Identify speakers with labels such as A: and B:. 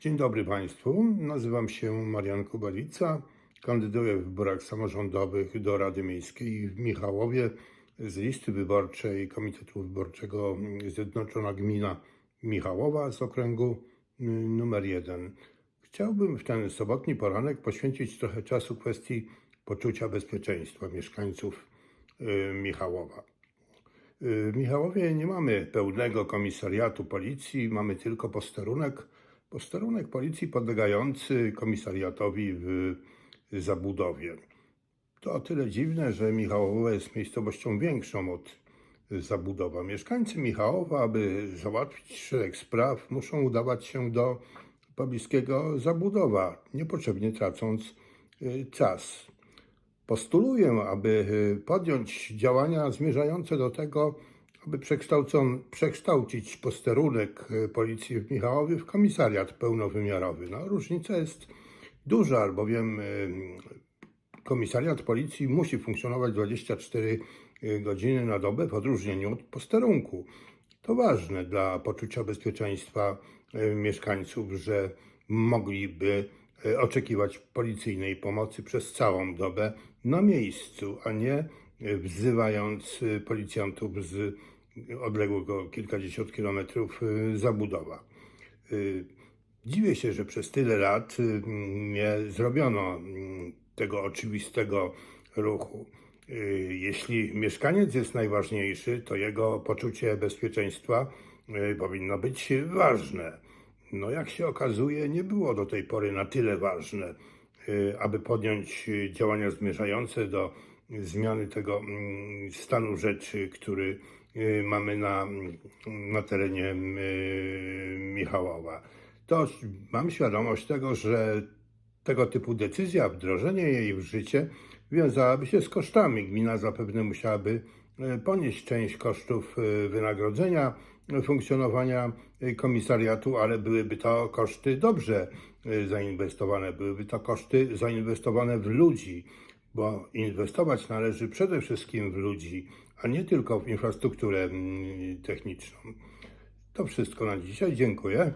A: Dzień dobry Państwu. Nazywam się Marian Kubalica. Kandyduję w wyborach samorządowych do Rady Miejskiej w Michałowie z listy wyborczej Komitetu Wyborczego Zjednoczona Gmina Michałowa z okręgu y, numer 1. Chciałbym w ten sobotni poranek poświęcić trochę czasu kwestii poczucia bezpieczeństwa mieszkańców y, Michałowa. W Michałowie nie mamy pełnego komisariatu policji, mamy tylko posterunek. Posterunek policji podlegający komisariatowi w zabudowie. To o tyle dziwne, że Michałowo jest miejscowością większą od zabudowa. Mieszkańcy Michałowa, aby załatwić szereg spraw, muszą udawać się do pobliskiego zabudowa, niepotrzebnie tracąc y, czas. Postuluję, aby y, podjąć działania zmierzające do tego, przekształcon- przekształcić posterunek y, policji w Michałowie w komisariat pełnowymiarowy. No, różnica jest duża, albowiem y, komisariat policji musi funkcjonować 24 godziny na dobę w odróżnieniu od posterunku. To ważne dla poczucia bezpieczeństwa e, mieszkańców, że mogliby e, oczekiwać policyjnej pomocy przez całą dobę na miejscu, a nie e, wzywając e, policjantów z odległego kilkadziesiąt kilometrów e, zabudowa. E, Dziwię się, że przez tyle lat y, nie zrobiono mm, tego oczywistego ruchu. Y, Jeśli mieszkaniec jest najważniejszy, to jego poczucie bezpieczeństwa y, powinno być ważne. No, jak się okazuje, nie było do tej pory na tyle ważne, y, aby podjąć y, działania zmierzające do zmiany tego mm, stanu rzeczy, który y, mamy na, na terenie y, Michałowa. To mam świadomość tego, że tego typu decyzja, wdrożenie jej w życie wiązałaby się z kosztami. Gmina zapewne musiałaby e, ponieść część kosztów wynagrodzenia funkcjonowania komisariatu, ale byłyby to koszty dobrze zainwestowane, byłyby to koszty zainwestowane w ludzi, bo inwestować należy przede wszystkim w ludzi, a nie tylko w infrastrukturę mm, techniczną. To wszystko na dzisiaj. Dziękuję.